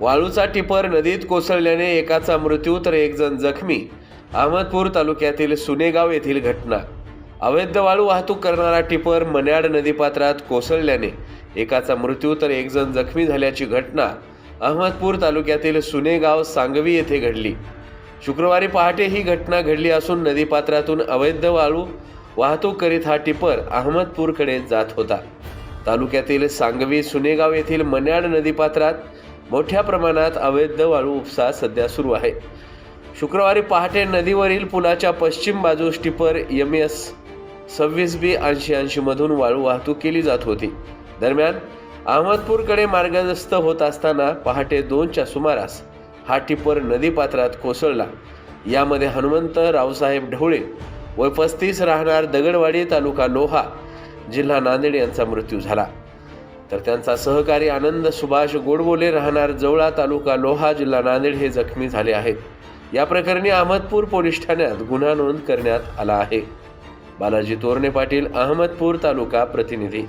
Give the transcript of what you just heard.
वाळूचा टिपर नदीत कोसळल्याने एकाचा मृत्यू तर एक जण जखमी. अहमदपूर तालुक्यातील सुनेगाव येथील घटना. अवैध वाळू वाहतूक करणारा टिपर मन्याड नदीपात्रात कोसळल्याने एकाचा मृत्यू तर एक जण जखमी झाल्याची घटना अहमदपूर तालुक्यातील सुनेगाव सांगवी येथे घडली. शुक्रवारी पहाटे ही घटना घडली असून नदीपात्रातून अवैध वाळू वाहतूक करीत हा टिपर अहमदपूरकडे जात होता. तालुक्यातील सांगवी सुनेगाव येथील मन्याड नदीपात्रात मोठ्या प्रमाणात अवैध वाळू उपसा सध्या सुरू आहे. शुक्रवारी पहाटे नदीवरील पुलाच्या पश्चिम बाजूस टिपर एम एस सव्वीस बी ऐंशी ऐंशीमधून वाळू वाहतूक केली जात होती. दरम्यान अहमदपूरकडे मार्गस्थ होत असताना पहाटे दोनच्या सुमारास हा टिपर नदीपात्रात कोसळला. यामध्ये हनुमंत रावसाहेब ढवळे व पस्तीस राहणार दगडवाडी तालुका लोहा जिल्हा नांदेड यांचा मृत्यू झाला. तर त्यांचा सहकारी आनंद सुभाष गोडबोले राहणार जवळा तालुका लोहा जिल्हा नांदेड हे जखमी झाले आहेत. या प्रकरणी अहमदपूर पोलीस ठाण्यात गुन्हा नोंद करण्यात आला आहे. बालाजी तोरणे पाटील अहमदपूर तालुका प्रतिनिधी.